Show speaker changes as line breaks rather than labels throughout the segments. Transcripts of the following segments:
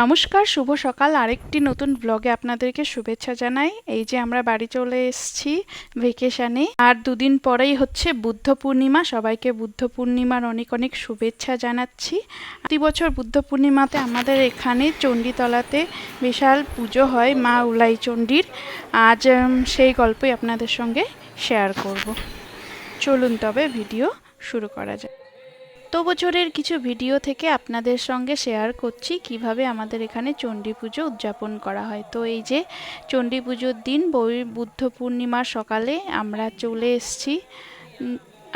নমস্কার, শুভ সকাল। আরেকটি নতুন ব্লগে আপনাদেরকে শুভেচ্ছা জানাই। এই যে আমরা বাড়ি চলে এসেছি ভেকেশানে আর দুদিন পরেই হচ্ছে বুদ্ধ পূর্ণিমা। সবাইকে বুদ্ধ পূর্ণিমার অনেক অনেক শুভেচ্ছা জানাচ্ছি। প্রতি বছর বুদ্ধ পূর্ণিমাতে আমাদের এখানে চণ্ডীতলাতে বিশাল পুজো হয় মা উলাই চণ্ডীর। আজ সেই গল্পই আপনাদের সঙ্গে শেয়ার করব। চলুন তবে ভিডিও শুরু করা যাক। তো বছরের কিছু ভিডিও থেকে আপনাদের সঙ্গে শেয়ার করছি কীভাবে আমাদের এখানে চণ্ডী পুজো উদযাপন করা হয়। তো এই যে চণ্ডী পুজোর দিন বই, বুদ্ধ পূর্ণিমার সকালে আমরা চলে এসেছি।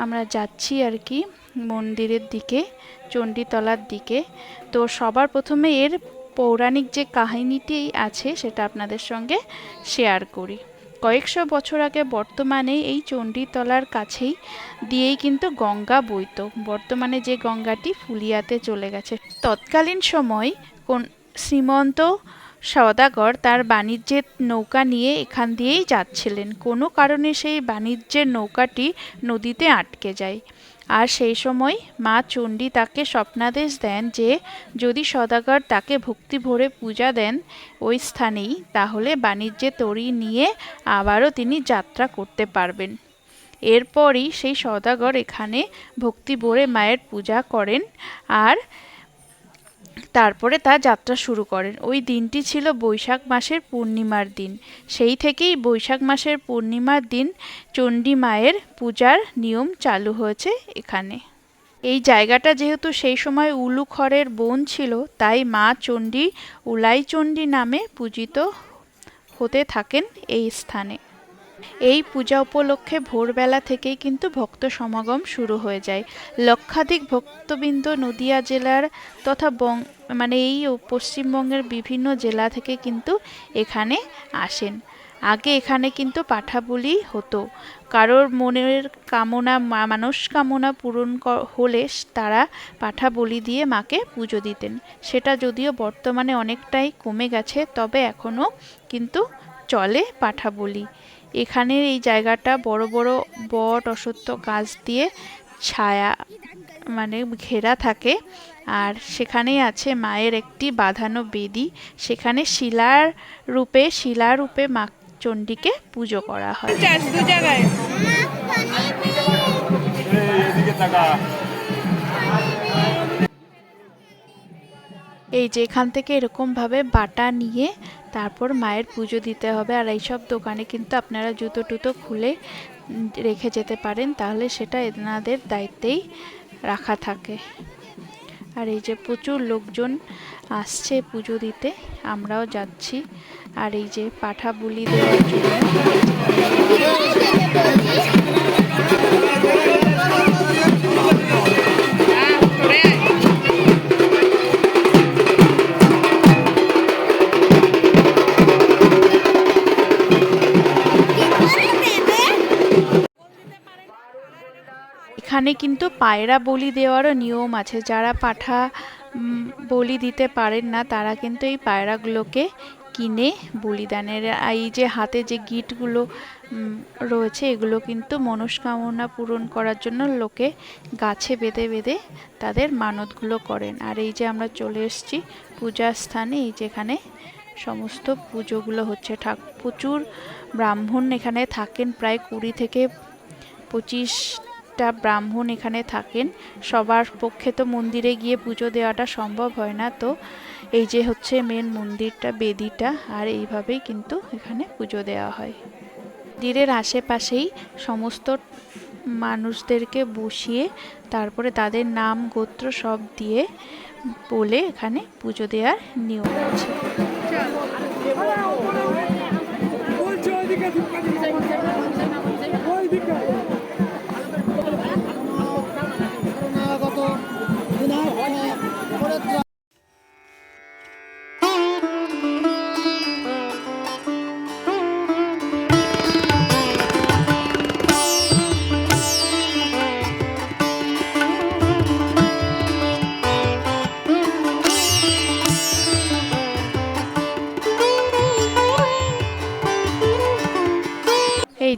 আমরা যাচ্ছি আর কি মন্দিরের দিকে, চণ্ডীতলার দিকে। তো সবার প্রথমে এর পৌরাণিক যে কাহিনীটি আছে সেটা আপনাদের সঙ্গে শেয়ার করি। কয়েকশো বছর আগে বর্তমানে এই চণ্ডীতলার কাছেই দিয়েই কিন্তু গঙ্গা বইত বর্তমানে যে গঙ্গাটি ফুলিয়াতে চলে গেছে। তৎকালীন সময় কোন শ্রীমন্ত সওদাগর তার বাণিজ্যের নৌকা নিয়ে এখান দিয়েই যাচ্ছিলেন। কোনো কারণে সেই বাণিজ্যের নৌকাটি নদীতে আটকে যায়। আর সেই সময় মা চণ্ডী তাকে স্বপ্নাদেশ দেন যে, যদি সদাগর তাকে ভক্তি ভরে পূজা দেন ওই স্থানেই, তাহলে বাণিজ্যে তরি নিয়ে আবারও তিনি যাত্রা করতে পারবেন। এরপরই সেই সদাগর এখানে ভক্তি ভরে মায়ের পূজা করেন। আর তারপরে তা যাত্রা শুরু করেন। ওই দিনটি ছিল বৈশাখ মাসের পূর্ণিমার দিন। সেই থেকেই বৈশাখ মাসের পূর্ণিমার দিন চণ্ডী মায়ের পূজার নিয়ম চালু হয়েছে এখানে। এই জায়গাটা যেহেতু সেই সময় উলুখড়ের বোন ছিল, তাই মা চণ্ডী উলাইচণ্ডী নামে পূজিত হতে থাকেন এই স্থানে। এই পূজা উপলক্ষে ভোরবেলা থেকেই কিন্তু ভক্ত সমাগম শুরু হয়ে যায়। লক্ষাধিক ভক্তবৃন্দ নদিয়া জেলার তথা বং মানে এই পশ্চিমবঙ্গের বিভিন্ন জেলা থেকে কিন্তু এখানে আসেন। আগে এখানে কিন্তু পাঠা বলি হতো। কারোর মনের কামনা, মা- মানস কামনা পূরণ হলে তারা পাঠা বলি দিয়ে মাকে পুজো দিতেন। সেটা যদিও বর্তমানে অনেকটাই কমে গেছে, তবে এখনও কিন্তু চলে পাঠা বলি এখানের এই জায়গাটা বড় বড় বট অসত্য গাছ দিয়ে ছায়া মানে ঘেরা থাকে। আর সেখানেই আছে মায়ের একটি বাঁধানো বেদি। সেখানে শিলার রূপে শিলা রূপে মা চণ্ডীকে পুজো করা হয়। দু জায়গায়। এই যে এখান থেকে এরকমভাবে বাটা নিয়ে তারপর মায়ের পুজো দিতে হবে। আর এইসব দোকানে কিন্তু আপনারা জুতো টুতো খুলে রেখে যেতে পারেন, তাহলে সেটা এনাদের দায়িত্বেই রাখা থাকে। আর এই যে প্রচুর লোকজন আসছে পুজো দিতে, আমরাও যাচ্ছি। আর এই যে পাঠা বুলি দেওয়ার জন্য এখানে কিন্তু পায়রা বলি দেওয়ারও নিয়ম আছে। যারা পাঠা বলি দিতে পারেন না, তারা কিন্তু এই পায়রাগুলোকে কিনে বলিদানের, এই যে হাতে যে গিটগুলো রয়েছে, এগুলো কিন্তু মনস্কামনা পূরণ করার জন্য লোকে গাছে বেঁধে বেঁধে তাদের মানতগুলো করেন। আর এই যে আমরা চলে এসেছি পূজার স্থানে, এই যেখানে সমস্ত পুজোগুলো হচ্ছে। ঠাক, প্রচুর ব্রাহ্মণ এখানে থাকেন, প্রায় কুড়ি থেকে পঁচিশটা ব্রাহ্মণ এখানে থাকেন, সবার পক্ষে তো মন্দিরে গিয়ে পুজো দেওয়াটা সম্ভব হয় না তো। এই যে হচ্ছে মেন মন্দিরটা, বেদিটা, আর এইভাবেই কিন্তু এখানে পুজো দেওয়া হয়। মন্দিরের আশেপাশেই সমস্ত মানুষদেরকে বসিয়ে, তারপরে তাদের নাম, গোত্র সব দিয়ে বলে এখানে পুজো দেওয়ার নিয়ম আছে।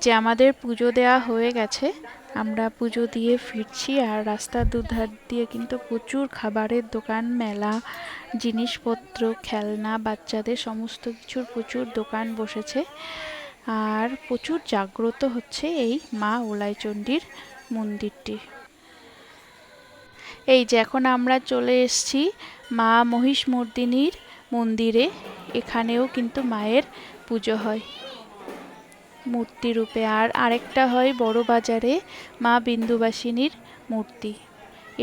যে আমাদের পুজো দেওয়া হয়ে গেছে, আমরা পুজো দিয়ে ফিরছি আর রাস্তার দুধার দিয়ে কিন্তু প্রচুর খাবারের দোকান, মেলা, জিনিসপত্র, খেলনা, বাচ্চাদের সমস্ত কিছুর প্রচুর দোকান বসেছে। আর প্রচুর জাগ্রত হচ্ছে এই মা ওলাইচণ্ডীর মন্দিরটি। এই যে এখন আমরা চলে এসেছি মা মহিষমর্দিনীর মন্দিরে, এখানেও কিন্তু মায়ের পুজো হয়। মূর্তি রূপে। আর আরেকটা হয় বড় বাজারে মা বিন্দুবাসিনীর মূর্তি।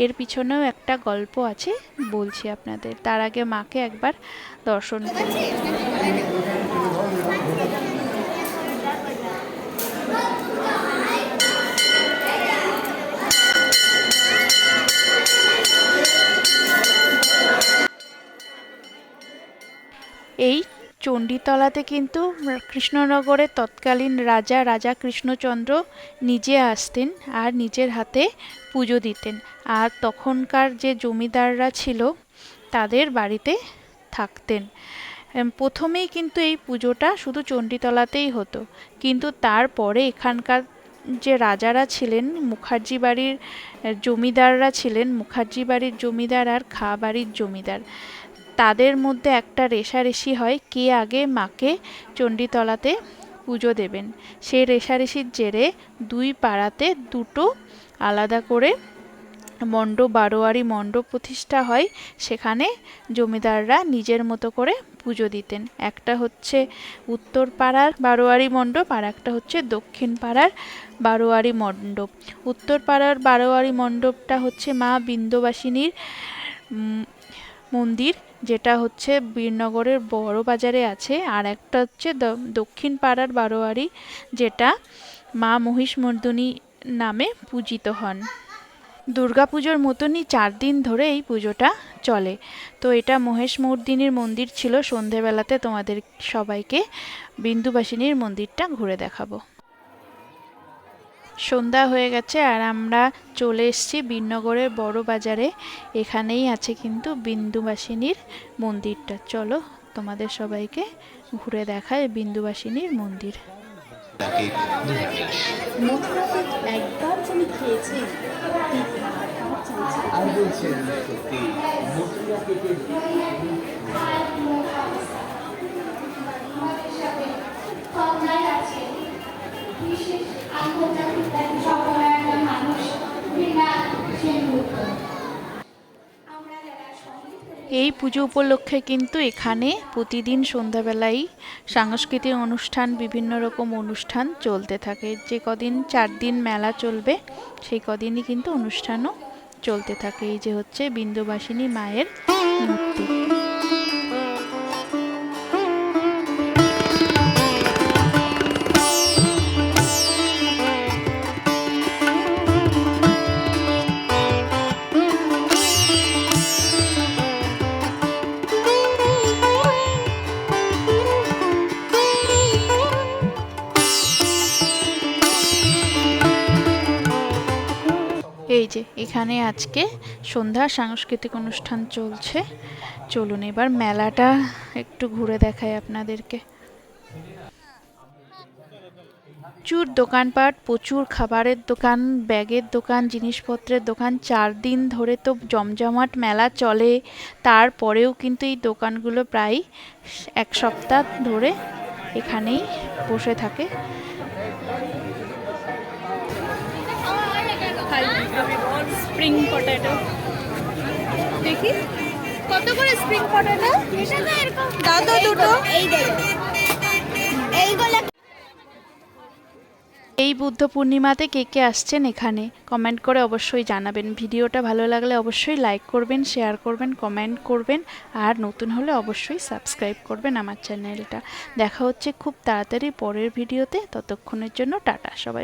এর পিছনেও একটা গল্প আছে, বলছি আপনাদের। তার আগে মাকে একবার দর্শন করি। এই চণ্ডীতলাতে কিন্তু কৃষ্ণনগরের তৎকালীন রাজা রাজা কৃষ্ণচন্দ্র নিজে আসতেন আর নিজের হাতে পুজো দিতেন। আর তখনকার যে জমিদাররা ছিল, তাদের বাড়িতে থাকতেন। প্রথমেই কিন্তু এই পুজোটা শুধু চণ্ডীতলাতেই হতো। কিন্তু তারপরে এখানকার যে রাজারা ছিলেন, মুখার্জি বাড়ির জমিদাররা ছিলেন, মুখার্জি বাড়ির জমিদার আর খা বাড়ির জমিদার। তাদের মধ্যে একটা রেষারেষি হয় কে আগে মাকে চণ্ডীতলাতে পুজো দেবেন। সেই রেষারেষির জেরে দুই পাড়াতে দুটো আলাদা করে মণ্ডপ, বারোয়ারি মণ্ডপ প্রতিষ্ঠা হয়। সেখানে জমিদাররা নিজের মতো করে পুজো দিতেন। একটা হচ্ছে উত্তর পাড়ার বারোয়ারি মণ্ডপ আর একটা হচ্ছে দক্ষিণ পাড়ার বারোয়ারি মণ্ডপ। উত্তর পাড়ার বারোয়ারি মণ্ডপটা হচ্ছে মা বিন্দবাসিনীর মন্দির। যেটা হচ্ছে বীরনগরের বড় বাজারে আছে, আর একটা হচ্ছে দক্ষিণ পাড়ার বারোয়ারি, যেটা মা মহিষমর্দিনী নামে পূজিত হন। দুর্গাপুজোর মতনই চার দিন ধরে এই পুজোটা চলে। তো এটা মহেশমর্দিনীর মন্দির ছিল, সন্ধেবেলাতে তোমাদের সবাইকে বিন্দুবাসিনীর মন্দিরটা ঘুরে দেখাবো। সন্ধ্যা হয়ে গেছে আর আমরা চলে এসেছি বীরনগরের বড় বাজারে। এখানেই আছে কিন্তু বিন্দুবাসিনীর মন্দিরটা। চলো তোমাদের সবাইকে ঘুরে দেখায় বিন্দুবাসিনীর মন্দির।
একবার
আর বলছেন সত্যি মথুরা থেকে
ক্ষমতায় আছে বিশেষ আন্তর্জাতিক সকলের একটা মানুষ বিনা সেনগুপ্ত আমরা যারা সংগীত
এই পুজো উপলক্ষে কিন্তু এখানে প্রতিদিন সন্ধ্যাবেলায় সাংস্কৃতিক অনুষ্ঠান, বিভিন্ন রকম অনুষ্ঠান চলতে থাকে। যে কদিন চার দিন মেলা চলবে, সেই কদিনই কিন্তু অনুষ্ঠানও চলতে থাকে। এই যে হচ্ছে বিন্দুবাসিনী মায়ের মূর্তি। এখানে আজকে সন্ধ্যা সাংস্কৃতিক অনুষ্ঠান চলছে। চলুন এবার মেলাটা একটু ঘুরে দেখাই আপনাদেরকে। প্রচুর দোকানপাট, প্রচুর খাবারের দোকান, ব্যাগের দোকান, জিনিসপত্রের দোকান। চার দিন ধরে তো জমজমাট মেলা চলে। তারপরেও কিন্তু এই দোকানগুলো প্রায় এক সপ্তাহ ধরে এখানেই বসে থাকে।
Spring potato. দেখি। কত করে স্প্রিং পটেটো?
এটা তো এরকম
দাও দুটো
এই দেখো এইগুলো
এই বুদ্ধ পূর্ণিমাতে কে কে আসছেন এখানে কমেন্ট করে অবশ্যই জানাবেন। ভিডিওটা ভালো লাগলে অবশ্যই লাইক করবেন শেয়ার করবেন কমেন্ট করবেন আর নতুন হলে অবশ্যই সাবস্ক্রাইব করবেন আমার চ্যানেলটা দেখা হচ্ছে খুব তাড়াতাড়ি পরের ভিডিওতে ততক্ষণের জন্য টাটা সবাই।